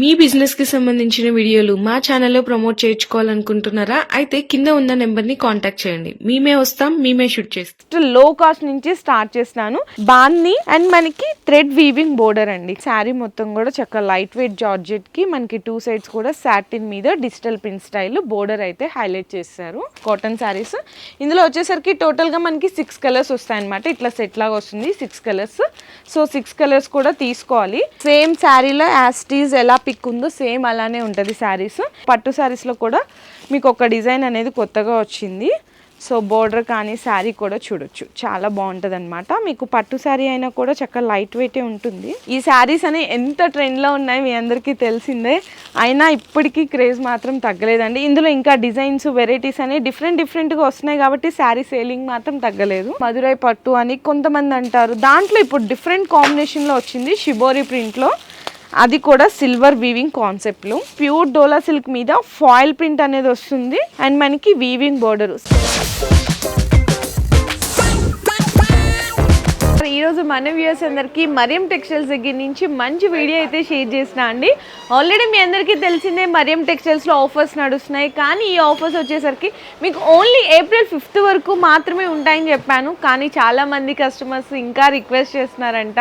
మీ బిజినెస్కి సంబంధించిన వీడియోలు మా ఛానల్లో ప్రమోట్ చేయించుకోవాలనుకుంటున్నారా? అయితే కింద ఉన్న నెంబర్ని కాంటాక్ట్ చేయండి. మేమే వస్తాం మేమే షూట్ చేస్తాం. లో కాస్ట్ నుంచి స్టార్ట్ చేసినాను బాన్ని అండ్ మనకి థ్రెడ్ వీవింగ్ బోర్డర్ అండి. శారీ మొత్తం కూడా చక్కగా లైట్ వెయిట్ జార్జెట్కి మనకి టూ సైడ్స్ కూడా సాటిన్ మీద డిజిటల్ పిన్ స్టైల్ బోర్డర్ అయితే హైలైట్ చేశారు. కాటన్ శారీస్ ఇందులో వచ్చేసరికి టోటల్గా మనకి సిక్స్ కలర్స్ వస్తాయి అనమాట ఇట్లా సెట్ లాగా వస్తుంది six colours so six colours కూడా తీసుకోవాలి. సేమ్ శారీలో యాస్టీస్ ఎలా పిక్ ఉందో సేమ్ అలానే ఉంటుంది శారీస్. పట్టు శారీస్లో కూడా మీకు ఒక డిజైన్ అనేది కొత్తగా వచ్చింది. సో బోర్డర్ కానీ శారీ కూడా చూడొచ్చు. చాలా బాగుంటుంది అనమాట మీకు పట్టు శారీ అయినా కూడా చక్కగా లైట్ వెయిటే ఉంటుంది. ఈ శారీస్ అని ఎంత ట్రెండ్లో ఉన్నాయి మీ అందరికీ తెలిసిందే. అయినా ఇప్పటికీ క్రేజ్ మాత్రం తగ్గలేదండి. ఇందులో ఇంకా డిజైన్స్ వెరైటీస్ అని డిఫరెంట్ డిఫరెంట్గా వస్తున్నాయి కాబట్టి శారీ సేలింగ్ మాత్రం తగ్గలేదు. మధురై పట్టు అని కొంతమంది అంటారు. దాంట్లో ఇప్పుడు డిఫరెంట్ కాంబినేషన్లో వచ్చింది షిబోరి ప్రింట్లో. అది కూడా సిల్వర్ వీవింగ్ కాన్సెప్ట్లో ప్యూర్ డోలా సిల్క్ మీద ఫాయిల్ ప్రింట్ అనేది వస్తుంది. అండ్ మనకి వీవింగ్ బోర్డర్ ఈ రోజు మన వ్యూస్ అందరికీ మరియం టెక్స్టైల్స్ దగ్గర నుంచి మంచి వీడియో అయితే షేర్ చేసిన అండి. ఆల్రెడీ మీ అందరికీ తెలిసిందే మరియం టెక్స్టైల్స్లో ఆఫర్స్ నడుస్తున్నాయి. కానీ ఈ ఆఫర్స్ వచ్చేసరికి మీకు ఓన్లీ ఏప్రిల్ ఫిఫ్త్ వరకు మాత్రమే ఉంటాయని చెప్పాను. కానీ చాలామంది కస్టమర్స్ ఇంకా రిక్వెస్ట్ చేస్తున్నారంట.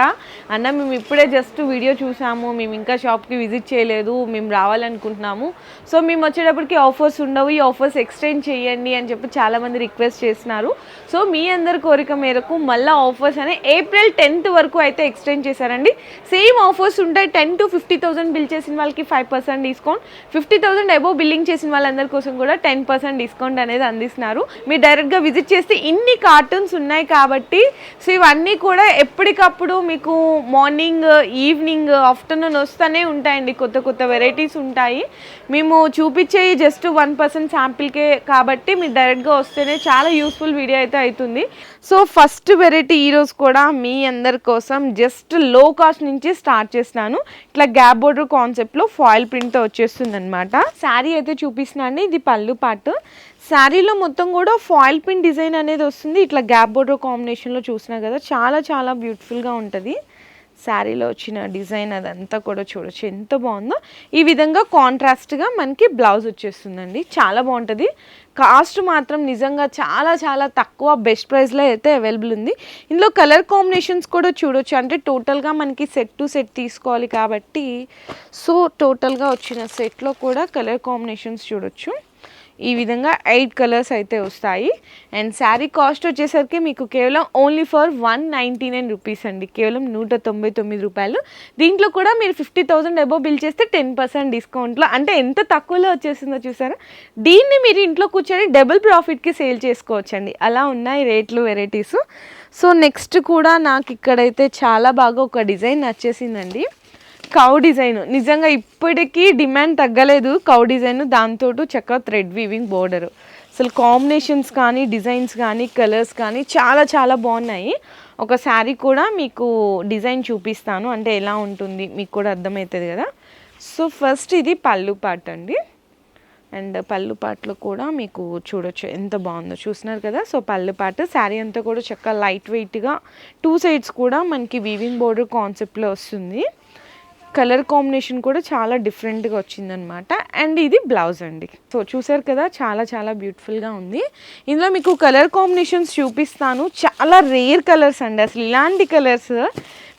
అన్న మేము ఇప్పుడే జస్ట్ వీడియో చూసాము. మేము ఇంకా షాప్కి విజిట్ చేయలేదు. మేము రావాలనుకుంటున్నాము. సో మేము వచ్చేటప్పటికి ఆఫర్స్ ఉండవు. ఈ ఆఫర్స్ ఎక్స్టెండ్ చేయండి అని చెప్పి చాలామంది రిక్వెస్ట్ చేస్తున్నారు. సో మీ అందరి కోరిక మేరకు మళ్ళీ ఆఫర్స్ అనే ఏప్రిల్ టెన్త్ వరకు అయితే ఎక్స్టెండ్ చేశారండి. సేమ్ ఆఫర్స్ ఉంటాయి. Ten to fifty thousand bill చేసిన వాళ్ళకి five percent discount. Fifty thousand above billing చేసిన వాళ్ళందరి కోసం కూడా టెన్ పర్సెంట్ డిస్కౌంట్ అనేది అందిస్తున్నారు. మీరు డైరెక్ట్గా విజిట్ చేస్తే ఇన్ని కార్టూన్స్ ఉన్నాయి కాబట్టి సో ఇవన్నీ కూడా ఎప్పటికప్పుడు మీకు మార్నింగ్ ఈవినింగ్ ఆఫ్టర్నూన్ వస్తూనే ఉంటాయండి. కొత్త కొత్త వెరైటీస్ ఉంటాయి. మేము చూపించే జస్ట్ వన్ పర్సెంట్ శాంపిల్కే కాబట్టి మీరు డైరెక్ట్గా వస్తేనే చాలా యూస్ఫుల్ వీడియో అయితే అవుతుంది. సో ఫస్ట్ వెరైటీ ఈరోజు కూడా మీ అందరి కోసం జస్ట్లో కాస్ట్ నుంచి స్టార్ట్ చేసినాను ఇట్లా గ్యాప్ బోర్డర్ కాన్సెప్ట్లో ఫాయిల్ ప్రింట్తో వచ్చేస్తుంది అనమాట శారీ అయితే చూపిస్తున్నాను ఇది పళ్ళు పాటు. శారీలో మొత్తం కూడా ఫాయిల్ ప్రింట్ డిజైన్ అనేది వస్తుంది. ఇట్లా గ్యాప్ బోర్డర్ కాంబినేషన్లో చూసినా కదా చాలా చాలా బ్యూటిఫుల్గా ఉంటుంది. శారీలో వచ్చిన డిజైన్ అదంతా కూడా చూడొచ్చు. ఎంత బాగుందో. ఈ విధంగా కాంట్రాస్ట్గా మనకి బ్లౌజ్ వచ్చేస్తుందండి. చాలా బాగుంటుంది. కాస్ట్ మాత్రం నిజంగా చాలా చాలా తక్కువ. బెస్ట్ ప్రైస్లో అయితే అవైలబుల్ ఉంది. ఇందులో కలర్ కాంబినేషన్స్ కూడా చూడొచ్చు. అంటే టోటల్గా మనకి సెట్ టు సెట్ తీసుకోవాలి కాబట్టి సో టోటల్గా వచ్చిన సెట్లో కూడా కలర్ కాంబినేషన్స్ చూడొచ్చు. ఈ విధంగా ఎయిట్ కలర్స్ అయితే వస్తాయి. అండ్ శారీ కాస్ట్ వచ్చేసరికి మీకు కేవలం only for one ninety nine rupees అండి. కేవలం నూట తొంభై తొమ్మిది రూపాయలు. దీంట్లో కూడా మీరు ఫిఫ్టీ థౌసండ్ అబోవ్ బిల్ చేస్తే టెన్ పర్సెంట్ డిస్కౌంట్లో అంటే ఎంత తక్కువలో వచ్చేసిందో చూసారా? దీన్ని మీరు ఇంట్లో కూర్చొని డబుల్ ప్రాఫిట్కి సేల్ చేసుకోవచ్చండి. అలా ఉన్నాయి రేట్లు వెరైటీస్ సో నెక్స్ట్ కూడా నాకు ఇక్కడైతే చాలా బాగా ఒక డిజైన్ నచ్చేసిందండి. Cow design. నిజంగా ఇప్పటికీ డిమాండ్ తగ్గలేదు కౌ డిజైన్. దాంతో చక్కగా థ్రెడ్ వీవింగ్ బోర్డర్. అసలు కాంబినేషన్స్ కానీ డిజైన్స్ కానీ కలర్స్ కానీ చాలా చాలా బాగున్నాయి. ఒక శారీ కూడా మీకు డిజైన్ చూపిస్తాను. అంటే ఎలా ఉంటుంది మీకు కూడా అర్థమవుతుంది కదా. సో ఫస్ట్ ఇది పళ్ళు పాట అండి. అండ్ పళ్ళు పాటలో కూడా మీకు చూడొచ్చు ఎంత బాగుందో. చూస్తున్నారు కదా? సో పళ్ళు పాట శారీ అంతా కూడా చక్కగా లైట్ వెయిట్గా టూ సైడ్స్ కూడా మనకి వీవింగ్ బోర్డర్ కాన్సెప్ట్లో వస్తుంది. కలర్ కాంబినేషన్ కూడా చాలా డిఫరెంట్గా వచ్చిందనమాట అండ్ ఇది బ్లౌజ్ అండి. సో చూసారు కదా చాలా చాలా బ్యూటిఫుల్గా ఉంది. ఇందులో మీకు కలర్ కాంబినేషన్స్ చూపిస్తాను. చాలా రేర్ కలర్స్ అండి. అసలు ఇలాంటి కలర్స్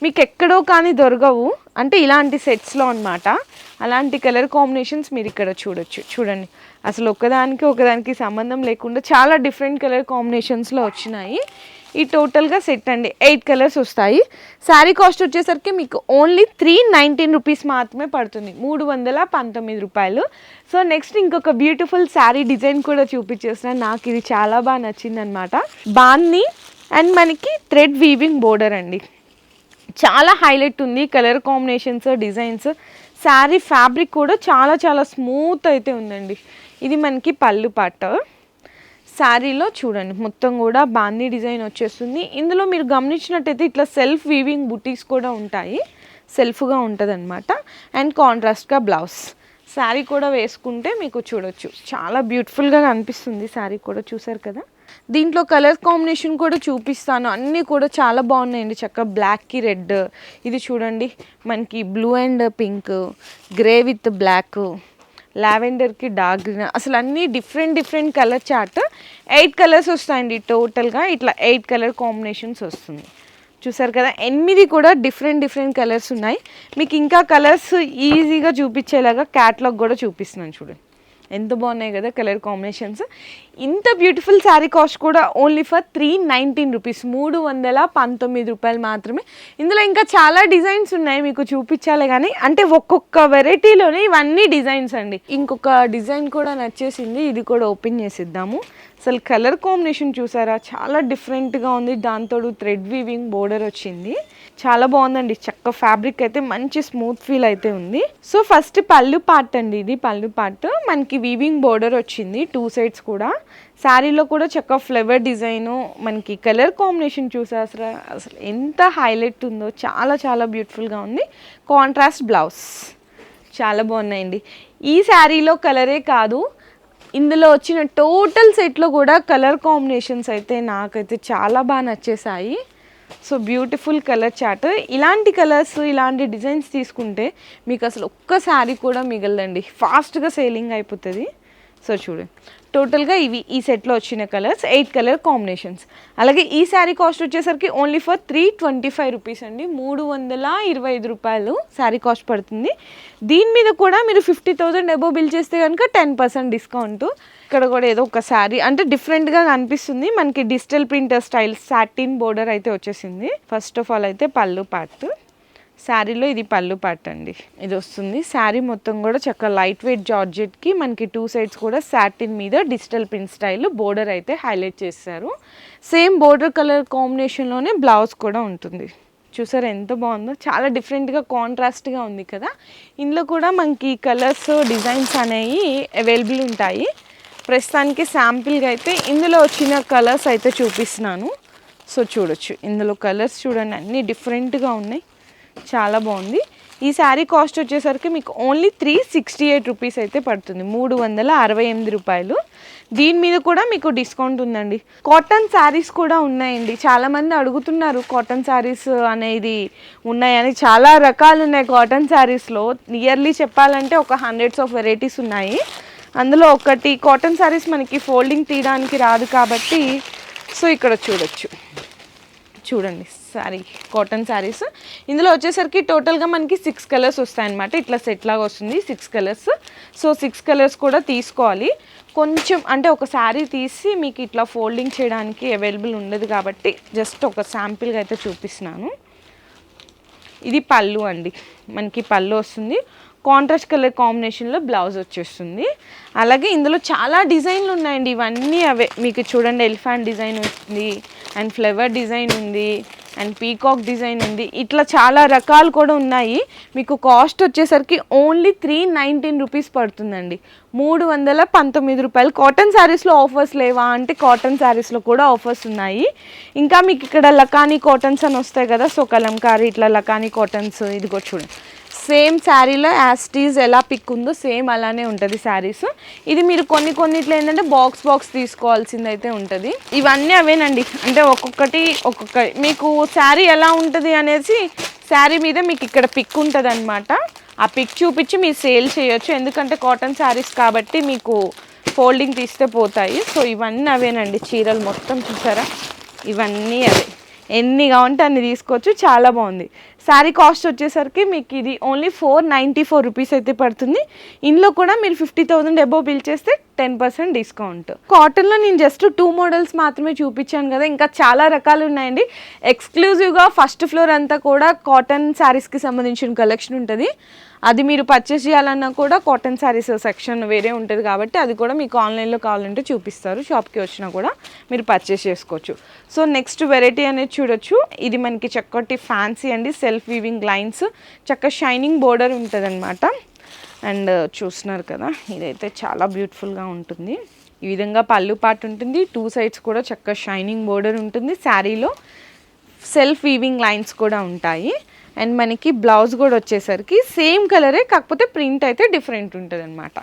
మీకు ఎక్కడో కానీ దొరకవు. అంటే ఇలాంటి సెట్స్లో అనమాట అలాంటి కలర్ కాంబినేషన్స్ మీరు ఇక్కడ చూడొచ్చు. చూడండి. అసలు ఒకదానికి ఒకదానికి సంబంధం లేకుండా చాలా డిఫరెంట్ కలర్ కాంబినేషన్స్లో వచ్చినాయి. ఈ టోటల్గా సెట్ అండి. ఎయిట్ కలర్స్ వస్తాయి. శారీ కాస్ట్ వచ్చేసరికి మీకు ఓన్లీ త్రీ నైన్టీన్ రూపీస్ మాత్రమే పడుతుంది. మూడు వందల పంతొమ్మిది రూపాయలు. సో నెక్స్ట్ ఇంకొక బ్యూటిఫుల్ శారీ డిజైన్ కూడా చూపించేసిన. నాకు ఇది చాలా బాగా నచ్చింది అనమాట బాన్ని అండ్ మనకి థ్రెడ్ వీవింగ్ బోర్డర్ అండి. చాలా హైలైట్ ఉంది. Colour combinations designs sari fabric కూడా చాలా చాలా స్మూత్ అయితే ఉందండి. ఇది మనకి పళ్ళు పాట. శారీలో చూడండి. మొత్తం కూడా బాందీ డిజైన్ వచ్చేస్తుంది. ఇందులో మీరు గమనించినట్టయితే ఇట్లా సెల్ఫ్ వీవింగ్ బుటీస్ కూడా ఉంటాయి. సెల్ఫ్గా ఉంటుంది అనమాట అండ్ కాంట్రాస్ట్గా బ్లౌజ్ శారీ కూడా వేసుకుంటే మీకు చూడొచ్చు. చాలా బ్యూటిఫుల్గా కనిపిస్తుంది శారీ కూడా. చూసారు కదా? దీంట్లో కలర్ కాంబినేషన్ కూడా చూపిస్తాను. అన్నీ కూడా చాలా బాగున్నాయండి. చక్కగా బ్లాక్కి రెడ్ ఇది చూడండి. మనకి blue and pink grey with black లావెండర్కి dark green అసలు అన్నీ different different colour chart. Eight colours వస్తాయండి టోటల్గా. ఇట్లా ఎయిట్ కలర్ కాంబినేషన్స్ వస్తుంది. చూసారు కదా ఎనిమిది కూడా డిఫరెంట్ డిఫరెంట్ కలర్స్ ఉన్నాయి. మీకు ఇంకా కలర్స్ ఈజీగా చూపించేలాగా క్యాట్లాగ్ కూడా చూపిస్తున్నాను చూడండి. ఎంత బాగున్నాయి కదా కలర్ కాంబినేషన్స్. ఇంత బ్యూటిఫుల్ శారీ కాస్ట్ కూడా only for three nineteen rupees మూడు వందల పంతొమ్మిది రూపాయలు మాత్రమే. ఇందులో ఇంకా చాలా డిజైన్స్ ఉన్నాయి మీకు చూపించాలి కానీ. అంటే ఒక్కొక్క వెరైటీలోనే ఇవన్నీ డిజైన్స్ అండి. ఇంకొక డిజైన్ కూడా నచ్చేసింది. ఇది కూడా ఓపెన్ చేసిద్దాము. అసలు కలర్ కాంబినేషన్ చూసారా? చాలా డిఫరెంట్గా ఉంది. దాంతో థ్రెడ్ వీవింగ్ బోర్డర్ వచ్చింది. చాలా బాగుందండి. చక్క ఫ్యాబ్రిక్ అయితే మంచి స్మూత్ ఫీల్ అయితే ఉంది. సో ఫస్ట్ పళ్ళు పార్ట్ అండి ఇది. పళ్ళు పార్ట్. మనకి వీవింగ్ బోర్డర్ వచ్చింది. టూ సైడ్స్ కూడా. శారీలో కూడా చక్క ఫ్లవర్ డిజైను. మనకి కలర్ కాంబినేషన్ చూసారా? అసలు అసలు ఎంత హైలైట్ ఉందో. చాలా చాలా బ్యూటిఫుల్గా ఉంది. Contrast blouse. చాలా బాగున్నాయండి. ఈ శారీలో కలరే కాదు. ఇందులో వచ్చిన టోటల్ సెట్లో కూడా కలర్ కాంబినేషన్స్ అయితే నాకైతే చాలా బాగా నచ్చేసాయి సో బ్యూటిఫుల్ కలర్ చార్ట్ ఇలాంటి కలర్స్ ఇలాంటి డిజైన్స్ తీసుకుంటే మీకు అసలు ఒక్క శారీ కూడా మిగలదండి. ఫాస్ట్గా సేలింగ్ అయిపోతుంది. సో చూడండి టోటల్గా ఇవి ఈ సెట్లో వచ్చిన కలర్స్ ఎయిట్ కలర్ కాంబినేషన్స్. అలాగే ఈ శారీ కాస్ట్ వచ్చేసరికి only for three twenty five rupees అండి. మూడు వందల ఇరవై ఐదు రూపాయలు శారీ కాస్ట్ పడుతుంది. దీని మీద కూడా మీరు ఫిఫ్టీ థౌసండ్ అబోవ్ బిల్ చేస్తే కనుక టెన్ పర్సెంట్ డిస్కౌంట్. ఇక్కడ కూడా ఏదో ఒక శారీ అంటే డిఫరెంట్గా కనిపిస్తుంది మనకి digital printer style satin border అయితే వచ్చేసింది. ఫస్ట్ ఆఫ్ ఆల్ అయితే పళ్ళు పార్ట్. శారీలో ఇది పళ్ళు పార్ట్ అండి. ఇది వస్తుంది. శారీ మొత్తం కూడా చక్కగా లైట్ వెయిట్ జార్జెట్కి మనకి టూ సైడ్స్ కూడా సాటిన్ మీద డిజిటల్ పిన్ స్టైల్ బోర్డర్ అయితే హైలైట్ చేశారు. సేమ్ బోర్డర్ కలర్ కాంబినేషన్లోనే బ్లౌజ్ కూడా ఉంటుంది. చూసారు ఎంత బాగుందో? చాలా డిఫరెంట్గా కాంట్రాస్ట్గా ఉంది కదా? ఇందులో కూడా మనకి కలర్స్ డిజైన్స్ అనేవి అవైలబుల్ ఉంటాయి. ప్రస్తుతానికి శాంపిల్గా అయితే ఇందులో వచ్చిన కలర్స్ అయితే చూపిస్తున్నాను. సో చూడొచ్చు. ఇందులో కలర్స్ చూడండి. అన్నీ డిఫరెంట్గా ఉన్నాయి. చాలా బాగుంది. ఈ శారీ కాస్ట్ వచ్చేసరికి మీకు only three sixty eight rupees అయితే పడుతుంది. మూడు వందల అరవై ఎనిమిది రూపాయలు. దీని మీద కూడా మీకు డిస్కౌంట్ ఉందండి. కాటన్ శారీస్ కూడా ఉన్నాయండి. చాలామంది అడుగుతున్నారు కాటన్ శారీస్ అనేది ఉన్నాయని. చాలా రకాలు ఉన్నాయి కాటన్ శారీస్లో. నియర్లీ చెప్పాలంటే ఒక హండ్రెడ్స్ ఆఫ్ వెరైటీస్ ఉన్నాయి. అందులో ఒకటి కాటన్ శారీస్ మనకి ఫోల్డింగ్ తీయడానికి రాదు కాబట్టి సో ఇక్కడ చూడొచ్చు. చూడండి శారీ కాటన్ శారీస్ ఇందులో వచ్చేసరికి టోటల్గా మనకి సిక్స్ కలర్స్ వస్తాయన్నమాట. ఇట్లా సెట్ లాగా వస్తుంది six colours so six colours కూడా తీసుకోవాలి. కొంచెం అంటే ఒక శారీ తీసి మీకు ఇట్లా ఫోల్డింగ్ చేయడానికి అవైలబుల్ ఉండదు కాబట్టి జస్ట్ ఒక శాంపిల్గా అయితే చూపిస్తున్నాను. ఇది పళ్ళు అండి. మనకి పళ్ళు వస్తుంది. కాంట్రాస్ట్ కలర్ కాంబినేషన్లో బ్లౌజ్ వచ్చేస్తుంది. అలాగే ఇందులో చాలా డిజైన్లు ఉన్నాయండి. ఇవన్నీ అవే. మీకు చూడండి ఎలిఫాంట్ డిజైన్ ఉంది అండ్ ఫ్లవర్ డిజైన్ ఉంది అండ్ పీకాక్ డిజైన్ ఉంది. ఇట్లా చాలా రకాలు కూడా ఉన్నాయి. మీకు కాస్ట్ వచ్చేసరికి ఓన్లీ త్రీ నైన్టీన్ రూపీస్ పడుతుందండి. మూడు వందల పంతొమ్మిది రూపాయలు. కాటన్ శారీస్లో ఆఫర్స్ లేవా? అంటే కాటన్ శారీస్లో కూడా ఆఫర్స్ ఉన్నాయి. ఇంకా మీకు ఇక్కడ లకానీ కాటన్స్ అని వస్తాయి కదా. సో కలంకారీ ఇట్లా లకానీ కాటన్స్ ఇదిగో చూడండి. సేమ్ శారీలో యాస్టీజ్ ఎలా పిక్ ఉందో సేమ్ అలానే ఉంటుంది శారీస్. ఇది మీరు కొన్ని కొన్నిట్లో ఏంటంటే బాక్స్ బాక్స్ తీసుకోవాల్సింది అయితే ఉంటుంది. ఇవన్నీ అవేనండి. అంటే ఒక్కొక్కటి ఒక్కొక్క మీకు శారీ ఎలా ఉంటుంది అనేసి శారీ మీద మీకు ఇక్కడ పిక్ ఉంటుంది అనమాట ఆ పిక్ చూపించి మీరు సేల్ చేయొచ్చు. ఎందుకంటే కాటన్ శారీస్ కాబట్టి మీకు ఫోల్డింగ్ తీస్తే పోతాయి. సో ఇవన్నీ అవేనండి చీరలు మొత్తం చూసారా? ఇవన్నీ అవే. ఎన్ని కావాలంటే అన్ని తీసుకోవచ్చు. చాలా బాగుంది. శారీ కాస్ట్ వచ్చేసరికి మీకు ఇది only four ninety four rupees అయితే పడుతుంది. ఇందులో కూడా మీరు ఫిఫ్టీ థౌసండ్ అబోవ్ బిల్ చేస్తే టెన్ పర్సెంట్ డిస్కౌంట్ కాటన్లో నేను జస్ట్ టూ మోడల్స్ మాత్రమే చూపించాను కదా ఇంకా చాలా రకాలు ఉన్నాయండి. ఎక్స్క్లూజివ్గా ఫస్ట్ ఫ్లోర్ అంతా కూడా కాటన్ శారీస్కి సంబంధించిన కలెక్షన్ ఉంటుంది. అది మీరు పర్చేస్ చేయాలన్నా కూడా కాటన్ శారీస్ సెక్షన్ వేరే ఉంటుంది కాబట్టి అది కూడా మీకు ఆన్లైన్లో కావాలంటే చూపిస్తారు. షాప్కి వచ్చినా కూడా మీరు పర్చేస్ చేసుకోవచ్చు. సో నెక్స్ట్ వెరైటీ అనేది చూడొచ్చు. ఇది మనకి చక్కటి ఫ్యాన్సీ అండి సెల్ సెల్ఫ్ వీవింగ్ లైన్స్ చక్క షైనింగ్ బోర్డర్ ఉంటుంది అండ్ చూస్తున్నారు కదా ఇదైతే చాలా బ్యూటిఫుల్గా ఉంటుంది. ఈ విధంగా పళ్ళు పాటు ఉంటుంది. టూ సైడ్స్ కూడా చక్క షైనింగ్ బోర్డర్ ఉంటుంది. శారీలో సెల్ఫ్ వీవింగ్ లైన్స్ కూడా ఉంటాయి. అండ్ మనకి బ్లౌజ్ కూడా వచ్చేసరికి సేమ్ కలరే కాకపోతే ప్రింట్ అయితే డిఫరెంట్ ఉంటుంది అనమాట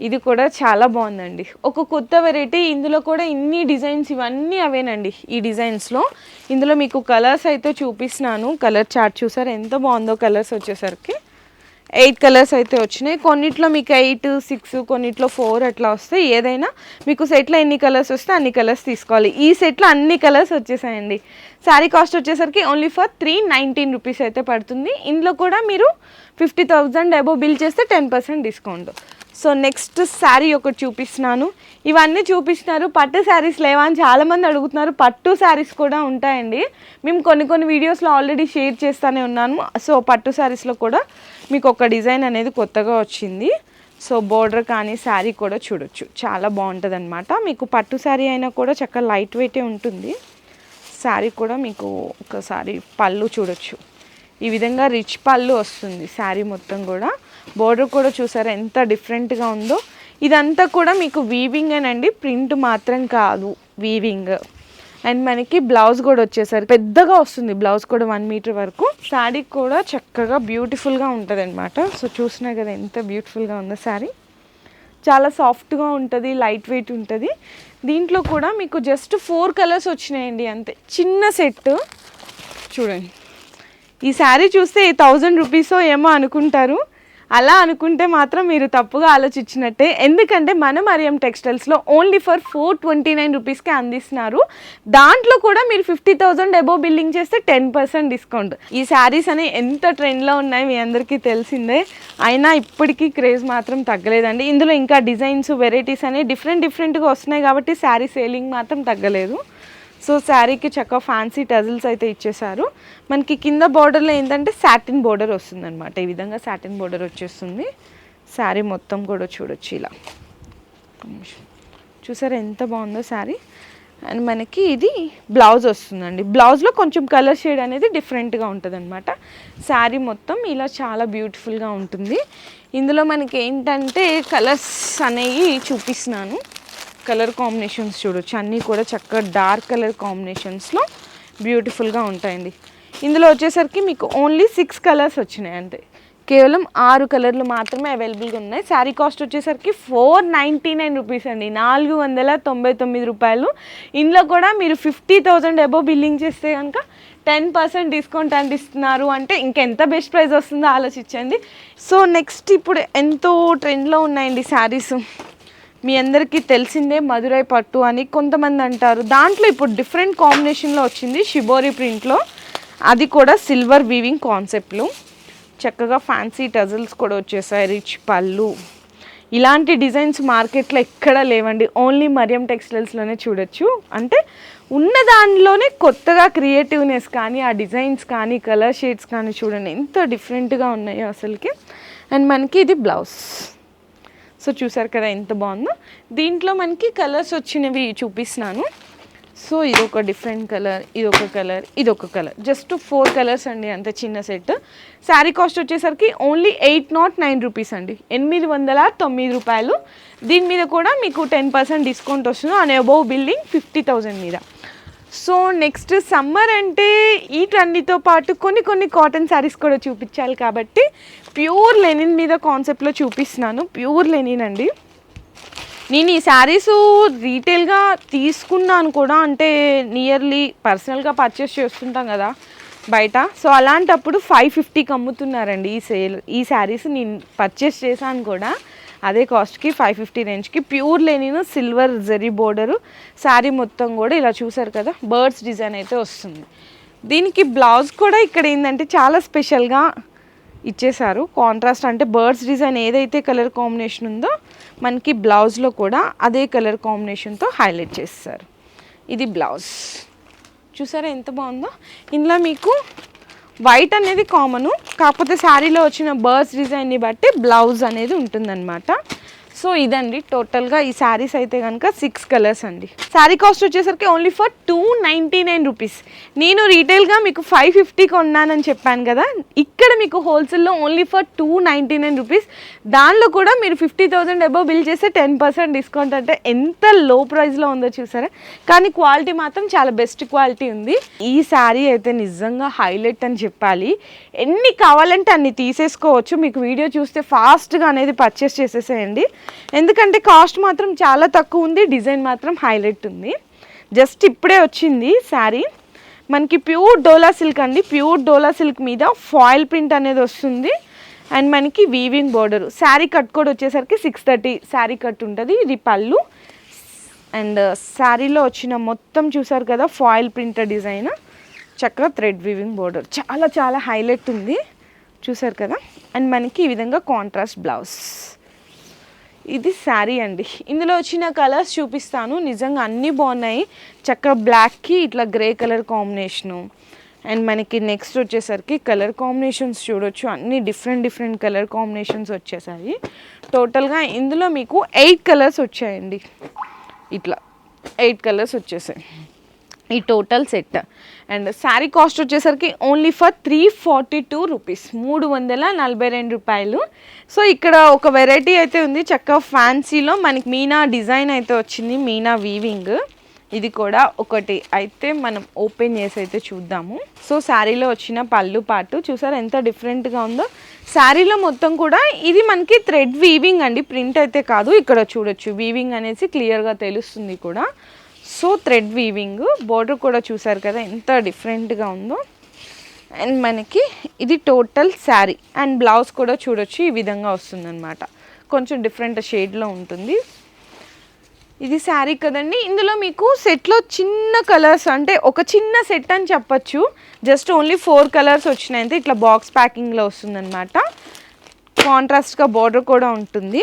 ఇది కూడా చాలా బాగుందండి. ఒక కొత్త వెరైటీ ఇందులో కూడా ఇన్ని డిజైన్స్ ఇవన్నీ అవేనండి ఈ డిజైన్స్లో ఇందులో మీకు కలర్స్ అయితే చూపిస్తున్నాను. కలర్ చార్ట్ చూసారు? ఎంత బాగుందో కలర్స్ వచ్చేసరికి. ఎయిట్ కలర్స్ అయితే వచ్చినాయి. కొన్నిట్లో మీకు ఎయిట్ సిక్స్ కొన్నిట్లో ఫోర్ అట్లా వస్తే ఏదైనా మీకు సెట్లో ఎన్ని కలర్స్ వస్తే అన్ని కలర్స్ తీసుకోవాలి. ఈ సెట్లో అన్ని కలర్స్ వచ్చేసాయండి. శారీ కాస్ట్ వచ్చేసరికి only for three nineteen rupees అయితే పడుతుంది. ఇందులో కూడా మీరు ఫిఫ్టీ థౌజండ్ అబో బిల్ చేస్తే ten percent discount so next sari ఒకటి చూపిస్తున్నాను. ఇవన్నీ చూపిస్తున్నారు. పట్టు శారీస్ లేవా అని చాలామంది అడుగుతున్నారు. పట్టు శారీస్ కూడా ఉంటాయండి. మేము కొన్ని కొన్ని వీడియోస్లో ఆల్రెడీ షేర్ చేస్తూనే ఉన్నాను. సో పట్టు శారీస్లో కూడా మీకు ఒక డిజైన్ అనేది కొత్తగా వచ్చింది. సో బోర్డర్ కానీ శారీ కూడా చూడొచ్చు. చాలా బాగుంటుంది అనమాట మీకు పట్టు శారీ అయినా కూడా చక్కగా లైట్ వెయిటే ఉంటుంది. శారీ కూడా మీకు ఒకసారి పళ్ళు చూడొచ్చు. ఈ విధంగా రిచ్ పళ్ళు వస్తుంది శారీ మొత్తం కూడా. బోర్డర్ కూడా చూసారా? ఎంత డిఫరెంట్గా ఉందో. ఇదంతా కూడా మీకు వీవింగ్ అండి ప్రింట్ మాత్రం కాదు వీవింగ్ అండ్ మనకి బ్లౌజ్ కూడా వచ్చేసరికి పెద్దగా వస్తుంది. బ్లౌజ్ కూడా వన్ మీటర్ వరకు. శారీ కూడా చక్కగా బ్యూటిఫుల్గా ఉంటుంది అనమాట సో చూసినా కదా ఎంత బ్యూటిఫుల్గా ఉందో శారీ చాలా సాఫ్ట్గా ఉంటుంది లైట్ వెయిట్ ఉంటుంది. దీంట్లో కూడా మీకు జస్ట్ ఫోర్ కలర్స్ వచ్చినాయండి అంతే. చిన్న సెట్ చూడండి. ఈ శారీ చూస్తే థౌజండ్ రూపీసో ఏమో అనుకుంటారు. అలా అనుకుంటే మాత్రం మీరు తప్పుగా ఆలోచించినట్టే. ఎందుకంటే మన Mariam టెక్స్టైల్స్లో only for four twenty nine రూపీస్కే అందిస్తున్నారు. దాంట్లో కూడా మీరు ఫిఫ్టీ థౌజండ్ అబోవ్ బిల్లింగ్ చేస్తే టెన్ పర్సెంట్ డిస్కౌంట్ ఈ శారీస్ అనేవి ఎంత ట్రెండ్లో ఉన్నాయి మీ అందరికీ తెలిసిందే. అయినా ఇప్పటికీ క్రేజ్ మాత్రం తగ్గలేదండి. ఇందులో ఇంకా డిజైన్స్ వెరైటీస్ అనేవి డిఫరెంట్ డిఫరెంట్గా వస్తున్నాయి కాబట్టి శారీ సేలింగ్ మాత్రం తగ్గలేదు. సో శారీకి చక్కగా ఫ్యాన్సీ టజిల్స్ అయితే ఇచ్చేసారు మనకి కింద బార్డర్లో ఏంటంటే సాటిన్ బార్డర్ వస్తుంది అనమాట ఈ విధంగా సాటిన్ బార్డర్ వచ్చేస్తుంది. శారీ మొత్తం కూడా చూడొచ్చు ఇలా. చూసారా ఎంత బాగుందో శారీ. అండ్ మనకి ఇది బ్లౌజ్ వస్తుందండి. బ్లౌజ్లో కొంచెం కలర్ షేడ్ అనేది డిఫరెంట్గా ఉంటుంది అనమాట శారీ మొత్తం ఇలా చాలా బ్యూటిఫుల్గా ఉంటుంది. ఇందులో మనకి ఏంటంటే కలర్స్ అనేవి చూపిస్తున్నాను. కలర్ కాంబినేషన్స్ చూడొచ్చు అన్నీ కూడా చక్కగా డార్క్ కలర్ కాంబినేషన్స్లో బ్యూటిఫుల్గా ఉంటాయండి. ఇందులో వచ్చేసరికి మీకు ఓన్లీ సిక్స్ కలర్స్ వచ్చినాయి అంతే. కేవలం ఆరు కలర్లు మాత్రమే అవైలబుల్గా ఉన్నాయి. శారీ కాస్ట్ వచ్చేసరికి ఫోర్ నైంటీ నైన్ రూపీస్ అండి. నాలుగు వందల తొంభై తొమ్మిది రూపాయలు. ఇందులో కూడా మీరు ఫిఫ్టీ థౌజండ్ అబో బిల్లింగ్ చేస్తే కనుక టెన్ పర్సెంట్ డిస్కౌంట్ అందిస్తున్నారు అంటే ఇంకెంత బెస్ట్ ప్రైస్ వస్తుందో ఆలోచించండి. సో నెక్స్ట్ ఇప్పుడు ఎంతో ట్రెండ్లో ఉన్నాయండి శారీస్. మీ అందరికీ తెలిసిందే మధురై పట్టు అని కొంతమంది అంటారు. దాంట్లో ఇప్పుడు డిఫరెంట్ కాంబినేషన్లో వచ్చింది షిబోరి ప్రింట్లో. అది కూడా సిల్వర్ వీవింగ్ కాన్సెప్ట్లు. చక్కగా ఫ్యాన్సీ టజిల్స్ కూడా వచ్చేసాయి రిచ్ పళ్ళు. ఇలాంటి డిజైన్స్ మార్కెట్లో ఎక్కడా లేవండి. ఓన్లీ మరియం టెక్స్టైల్స్లోనే చూడొచ్చు. అంటే ఉన్న దానిలోనే కొత్తగా క్రియేటివ్నెస్ కానీ ఆ డిజైన్స్ కానీ కలర్ షేడ్స్ కానీ చూడండి ఎంత డిఫరెంట్గా ఉన్నాయో అసలుకి. అండ్ మనకి ఇది బ్లౌజ్. సో చూసారు కదా ఎంత బాగుందో. దీంట్లో మనకి కలర్స్ వచ్చినవి చూపిస్తున్నాను. సో ఇది ఒక డిఫరెంట్ కలర్ ఇది ఒక కలర్ ఇది ఒక కలర్. జస్ట్ ఫోర్ కలర్స్ అండి అంత చిన్న సెట్. శారీ కాస్ట్ వచ్చేసరికి only eight not nine rupees అండి. ఎనిమిది వందల తొమ్మిది రూపాయలు. దీని మీద కూడా మీకు టెన్ పర్సెంట్ డిస్కౌంట్ వస్తుంది. అనే అబౌవ్ బిల్డింగ్ ఫిఫ్టీ థౌజండ్ మీద. సో నెక్స్ట్ సమ్మర్ అంటే ఈ ట్రెండ్తో పాటు కొన్ని కొన్ని కాటన్ శారీస్ కూడా చూపించాలి కాబట్టి ప్యూర్ లెనిన్ మీద కాన్సెప్ట్లో చూపిస్తున్నాను. ప్యూర్ లెనిన్ అండి. నేను ఈ శారీస్ రీటైల్గా తీసుకున్నాను కూడా. అంటే నియర్లీ పర్సనల్గా పర్చేస్ చేస్తుంటాం కదా బయట. సో అలాంటప్పుడు ఫైవ్ ఫిఫ్టీకి అమ్ముతున్నారండి ఈ సేల్ ఈ శారీస్ నేను పర్చేస్ చేశాను కూడా. అదే కాస్ట్కి ఫైవ్ ఫిఫ్టీ రేంజ్కి. Pure linen silver zari border sari మొత్తం కూడా ఇలా చూసారు కదా. బర్డ్స్ డిజైన్ అయితే వస్తుంది. దీనికి బ్లౌజ్ కూడా ఇక్కడ ఏంటంటే చాలా స్పెషల్గా ఇచ్చేసారు కాంట్రాస్ట్ అంటే బర్డ్స్ డిజైన్ ఏదైతే కలర్ కాంబినేషన్ ఉందో మనకి బ్లౌజ్లో కూడా అదే కలర్ కాంబినేషన్తో హైలైట్ చేస్తారు. ఇది బ్లౌజ్ చూసారా ఎంత బాగుందో? ఇందులో మీకు వైట్ అనేది కామను కాకపోతే శారీలో వచ్చిన బర్డ్స్ డిజైన్ని బట్టి బ్లౌజ్ అనేది ఉంటుందన్నమాట. సో ఇదండి టోటల్గా ఈ శారీస్ అయితే కనుక సిక్స్ కలర్స్ అండి. శారీ కాస్ట్ వచ్చేసరికి only for two ninety nine rupees నేను రీటైల్గా మీకు ఫైవ్ ఫిఫ్టీ కొన్నానని చెప్పాను కదా ఇక్కడ మీకు హోల్సేల్లో only for two ninety nine rupees దానిలో కూడా మీరు ఫిఫ్టీ థౌసండ్ అబవ్ బిల్ చేస్తే టెన్ పర్సెంట్ డిస్కౌంట్ అంటే ఎంత లో ప్రైస్లో ఉందో చూసారా? కానీ క్వాలిటీ మాత్రం చాలా బెస్ట్ క్వాలిటీ ఉంది. ఈ శారీ అయితే నిజంగా హైలైట్ అని చెప్పాలి. ఎన్ని కావాలంటే అన్ని తీసేసుకోవచ్చు. మీకు వీడియో చూస్తే ఫాస్ట్గా అనేది పర్చేస్ చేసేసేయండి. ఎందుకంటే కాస్ట్ మాత్రం చాలా తక్కువ ఉంది డిజైన్ మాత్రం హైలైట్ ఉంది. జస్ట్ ఇప్పుడే వచ్చింది శారీ. మనకి ప్యూర్ డోలా సిల్క్ అండి. ప్యూర్ డోలా సిల్క్ మీద ఫాయిల్ ప్రింట్ అనేది వస్తుంది. అండ్ మనకి వీవింగ్ బోర్డర్. శారీ కట్ కూడా వచ్చేసరికి సిక్స్ థర్టీ శారీ కట్ ఉంటుంది. ఇది పళ్ళు. అండ్ శారీలో వచ్చిన మొత్తం చూసారు కదా ఫాయిల్ ప్రింట్ డిజైన్. చక్కగా థ్రెడ్ వీవింగ్ బోర్డర్. చాలా చాలా హైలైట్ ఉంది. చూసారు కదా? అండ్ మనకి ఈ విధంగా కాంట్రాస్ట్ బ్లౌజ్. ఇది శారీ అండి. ఇందులో వచ్చిన కలర్స్ చూపిస్తాను. నిజంగా అన్నీ బాగున్నాయి. చక్కగా బ్లాక్కి ఇట్లా గ్రే కలర్ కాంబినేషను అండ్ మనకి నెక్స్ట్ వచ్చేసరికి కలర్ కాంబినేషన్స్ చూడొచ్చు. అన్ని డిఫరెంట్ డిఫరెంట్ కలర్ కాంబినేషన్స్ వచ్చేసాయి. టోటల్గా ఇందులో మీకు ఎయిట్ కలర్స్ వచ్చాయండి. ఇట్లా ఎయిట్ కలర్స్ వచ్చేసాయి. ఈ total set and sari cost వచ్చేసరికి only for three forty two rupees మూడు వందల నలభై రెండు రూపాయలు. సో ఇక్కడ ఒక వెరైటీ అయితే ఉంది చక్కగా ఫ్యాన్సీలో మనకి మీనా డిజైన్ అయితే వచ్చింది మీనా వీవింగ్ ఇది కూడా ఒకటి. అయితే మనం ఓపెన్ చేసి అయితే చూద్దాము. సో శారీలో వచ్చిన పళ్ళు పాటు చూసారు ఎంత డిఫరెంట్గా ఉందో? శారీలో మొత్తం కూడా ఇది మనకి థ్రెడ్ వీవింగ్ అండి ప్రింట్ అయితే కాదు ఇక్కడ చూడొచ్చు. వీవింగ్ అనేసి క్లియర్గా తెలుస్తుంది కూడా. సో థ్రెడ్ వీవింగ్ బోర్డర్ కూడా చూసారు కదా ఎంత డిఫరెంట్గా ఉందో. అండ్ మనకి ఇది టోటల్ శారీ అండ్ బ్లౌజ్ కూడా చూడొచ్చు ఈ విధంగా వస్తుందన్నమాట. కొంచెం డిఫరెంట్ షేడ్లో ఉంటుంది. ఇది శారీ కదండి ఇందులో మీకు సెట్లో చిన్న కలర్స్ అంటే ఒక చిన్న సెట్ అని చెప్పచ్చు. జస్ట్ ఓన్లీ ఫోర్ కలర్స్ వచ్చినాయి ఇట్లా బాక్స్ ప్యాకింగ్లో వస్తుందన్నమాట. కాంట్రాస్ట్గా బార్డర్ కూడా ఉంటుంది.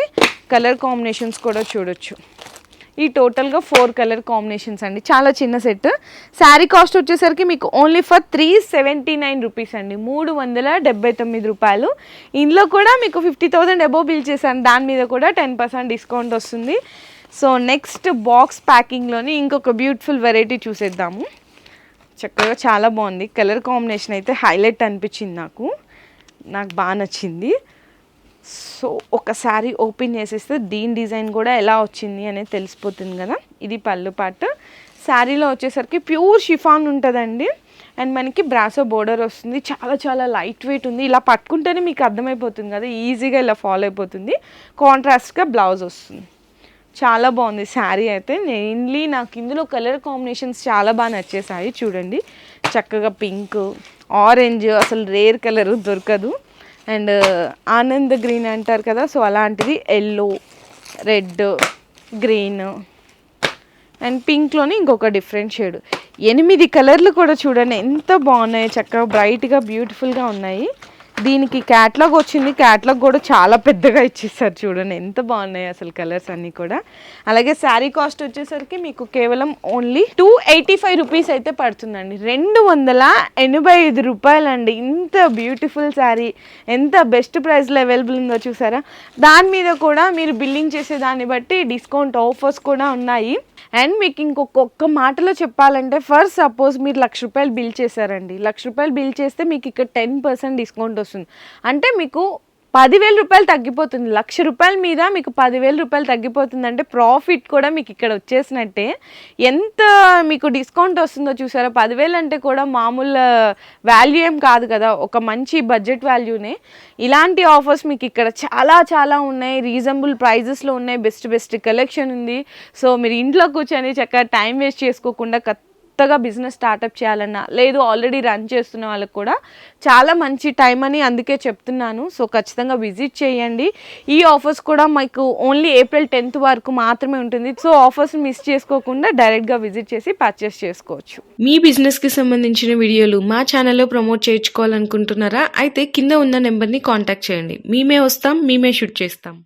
కలర్ కాంబినేషన్స్ కూడా చూడొచ్చు. ఈ టోటల్గా ఫోర్ కలర్ కాంబినేషన్స్ అండి. చాలా చిన్న సెట్ శారీ కాస్ట్ వచ్చేసరికి మీకు only for three seventy nine rupees అండి. మూడు వందల డెబ్బై తొమ్మిది రూపాయలు. ఇందులో కూడా మీకు ఫిఫ్టీ థౌసండ్ అబోవ్ బిల్ చేశాను. దాని మీద కూడా టెన్ పర్సెంట్ డిస్కౌంట్ వస్తుంది. సో నెక్స్ట్ బాక్స్ ప్యాకింగ్లోని ఇంకొక బ్యూటిఫుల్ వెరైటీ చూసేద్దాము. చక్కగా చాలా బాగుంది. కలర్ కాంబినేషన్ అయితే హైలైట్ అనిపించింది నాకు. నాకు బాగా నచ్చింది. సో ఒకసారి ఓపెన్ చేసేస్తే దీని డిజైన్ కూడా ఎలా వచ్చింది అనేది తెలిసిపోతుంది కదా. ఇది పళ్ళు పాట. శారీలో వచ్చేసరికి ప్యూర్ షిఫాన్ ఉంటుందండి. అండ్ మనకి బ్రాసో బోర్డర్ వస్తుంది. చాలా చాలా లైట్ వెయిట్ ఉంది. ఇలా పట్టుకుంటేనే మీకు అర్థమైపోతుంది కదా. ఈజీగా ఇలా ఫాలో అయిపోతుంది. కాంట్రాస్ట్గా బ్లౌజ్ వస్తుంది. చాలా బాగుంది శారీ అయితే. మెయిన్లీ నాకు ఇందులో కలర్ కాంబినేషన్స్ చాలా బాగా నచ్చేసాయి. చూడండి. చక్కగా పింక్ ఆరెంజ్ అసలు రేర్ కలర్ దొరకదు. అండ్ ఆనంద్ గ్రీన్ అంటారు కదా సో అలాంటిది ఎల్లో రెడ్ గ్రీన్ అండ్ పింక్లోని ఇంకొక డిఫరెంట్ షేడ్. ఎనిమిది కలర్లు కూడా చూడండి ఎంత బాగున్నాయి చక్కగా బ్రైట్గా బ్యూటిఫుల్గా ఉన్నాయి. దీనికి క్యాట్లాగ్ వచ్చింది. క్యాట్లాగ్ కూడా చాలా పెద్దగా ఇచ్చేసారు చూడండి. ఎంత బాగున్నాయి అసలు కలర్స్ అన్నీ కూడా. అలాగే శారీ కాస్ట్ వచ్చేసరికి మీకు కేవలం only two eighty five rupees అయితే పడుతుందండి. రెండు వందల ఎనభై ఐదు రూపాయలండి. ఇంత బ్యూటిఫుల్ శారీ. ఎంత బెస్ట్ ప్రైస్లో అవైలబుల్ ఉందో చూసారా? దాని మీద కూడా మీరు బిల్లింగ్ చేసే దాన్ని బట్టి డిస్కౌంట్ ఆఫర్స్ కూడా ఉన్నాయి. అండ్ మీకు ఇంకొక మాటలో చెప్పాలంటే ఫర్ సపోజ్ మీరు లక్ష రూపాయలు బిల్ చేశారండి. లక్ష రూపాయలు బిల్ చేస్తే మీకు ఇక్కడ టెన్ పర్సెంట్ డిస్కౌంట్ వస్తుంది. అంటే మీకు పదివేల రూపాయలు తగ్గిపోతుంది. లక్ష రూపాయల మీద మీకు పదివేల రూపాయలు తగ్గిపోతుంది. అంటే ప్రాఫిట్ కూడా మీకు ఇక్కడ వచ్చేసినట్టే. ఎంత మీకు డిస్కౌంట్ వస్తుందో చూసారా? పదివేలు అంటే కూడా మామూలు వాల్యూ ఏం కాదు కదా. ఒక మంచి బడ్జెట్ వాల్యూనే. ఇలాంటి ఆఫర్స్ మీకు ఇక్కడ చాలా చాలా ఉన్నాయి. రీజనబుల్ ప్రైజెస్లో ఉన్నాయి. బెస్ట్ బెస్ట్ కలెక్షన్ ఉంది. సో మీరు ఇంట్లో కూర్చొని చక్కగా టైం వేస్ట్ చేసుకోకుండా కొత్తగా బిజినెస్ స్టార్టప్ చేయాలన్నా లేదు ఆల్రెడీ రన్ చేస్తున్న వాళ్ళకి కూడా చాలా మంచి టైం అని అందుకే చెప్తున్నాను. సో ఖచ్చితంగా విజిట్ చేయండి. ఈ ఆఫర్స్ కూడా మీకు ఓన్లీ ఏప్రిల్ టెన్త్ వరకు మాత్రమే ఉంటుంది. సో ఆఫర్స్ మిస్ చేసుకోకుండా డైరెక్ట్గా విజిట్ చేసి పర్చేస్ చేసుకోవచ్చు. మీ బిజినెస్కి సంబంధించిన వీడియోలు మా ఛానల్లో ప్రమోట్ చేయించుకోవాలనుకుంటున్నారా? అయితే కింద ఉన్న నెంబర్ని కాంటాక్ట్ చేయండి. మేమే వస్తాం మేమే షూట్ చేస్తాం.